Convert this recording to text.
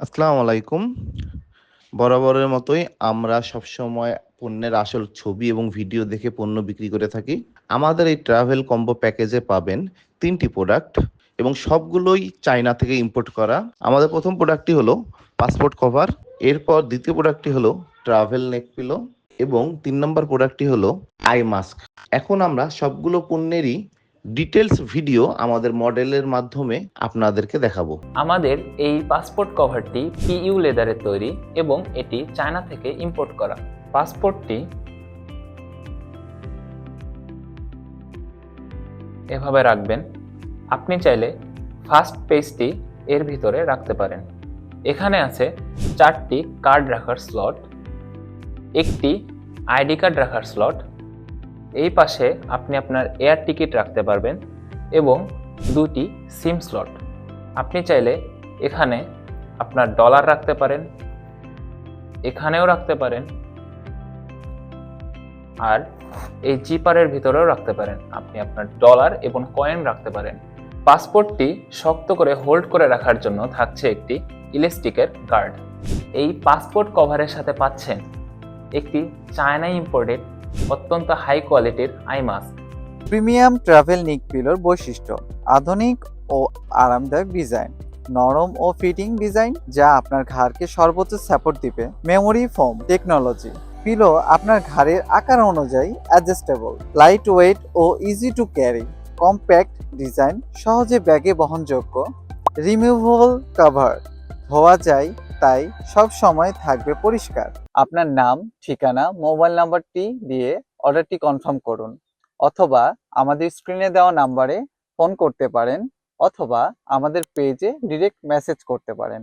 আসসালামু আলাইকুম। বরাবরের মতোই আমরা সবসময় পণ্যের আসল ছবি এবং ভিডিও দেখে পণ্য বিক্রি করে থাকি। আমাদের এই ট্রাভেল কম্বো প্যাকেজে পাবেন তিনটি প্রোডাক্ট এবং সবগুলোই চায়না থেকে ইম্পোর্ট করা। আমাদের প্রথম প্রোডাক্টটি হলো পাসপোর্ট কভার, এরপর দ্বিতীয় প্রোডাক্টটি হলো ট্রাভেল নেক পিলো এবং তিন নম্বর প্রোডাক্টটি হলো আই মাস্ক। এখন আমরা সবগুলো পণ্যেরই ডিটেলস ভিডিও আমাদের মডেলের মাধ্যমে আপনাদেরকে দেখাবো। আমাদের এই পাসপোর্ট কভারটি পিইউ লেদারের তৈরি এবং এটি চায়না থেকে ইম্পোর্ট করা। পাসপোর্টটি এভাবে রাখবেন। আপনি চাইলে ফার্স্ট পেজটি এর ভিতরে রাখতে পারেন। এখানে আছে চারটি কার্ড রাখার স্লট একটি আইডি কার্ড রাখার স্লট এই পাশে আপনি আপনার এয়ার টিকিট রাখতে পারবেন এবং দুটি সিম স্লট। আপনি চাইলে এখানে আপনার ডলার রাখতে পারেন, এখানেও রাখতে পারেন আর এই জিপারের ভিতরেও রাখতে পারেন। আপনি আপনার ডলার এবং কয়েন রাখতে পারেন। পাসপোর্টটি শক্ত করে হোল্ড করে রাখার জন্য থাকছে একটি ইলাস্টিকের গার্ড। এই পাসপোর্ট কভারের সাথে পাচ্ছেন একটি চায়না ইম্পোর্টেড অত্যন্ত হাই কোয়ালিটির eye mask premium travel neck পিলোর বৈশিষ্ট্য, আধুনিক ও আরামদায়ক ডিজাইন, নরম ও ফিটিং ডিজাইন যা আপনার ঘাড়কে সর্বোচ্চ সাপোর্ট দিবে। মেমোরি ফোম টেকনোলজি পিলো আপনার ঘাড়ের আকার অনুযায়ী adjustable light weight O easy to carry compact design, সহজে ব্যাগে বহনযোগ্য রিমুভেবল কভার ধোয়া যায়, তাই সব সময় থাকবে পরিষ্কার। আপনার নাম, ঠিকানা, মোবাইল নাম্বারটি দিয়ে অর্ডারটি কনফার্ম করুন। অথবা আমাদের স্ক্রিনে দেওয়া নাম্বারে ফোন করতে পারেন, অথবা আমাদের পেজে ডিরেক্ট মেসেজ করতে পারেন।